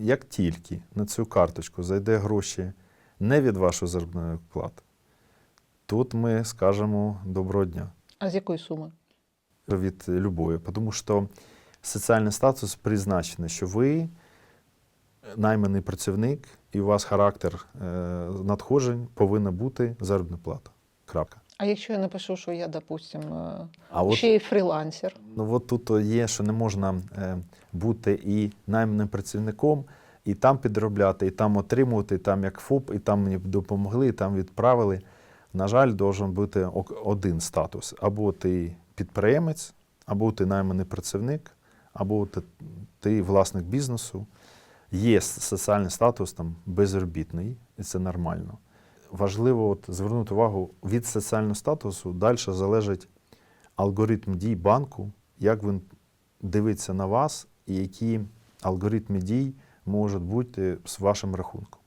Як тільки на цю карточку зайде гроші не від вашої заробітної плати, тут ми скажемо доброго дня А з якої суми? від любої, тому що соціальний статус призначений, що ви найманий працівник, і у вас характер е, надходжень повинна бути заробітна плата. Крапка. А якщо я напишу, що я, допустим, е, А от ще й фрілансер, Ну от тут є, що не можна е, бути і найманим працівником, і там підробляти, і там отримувати, і там як ФОП, і там мені допомогли, і там відправили. На жаль, должен бути один статус. Або ти підприємець, або ти найманий працівник, або ти, ти власник бізнесу. Є соціальний статус там безробітний, і це нормально. Важливо от, звернути увагу, від соціального статусу далі залежить алгоритм дій банку, як він дивиться на вас, і які алгоритми дій можуть бути з вашим рахунком.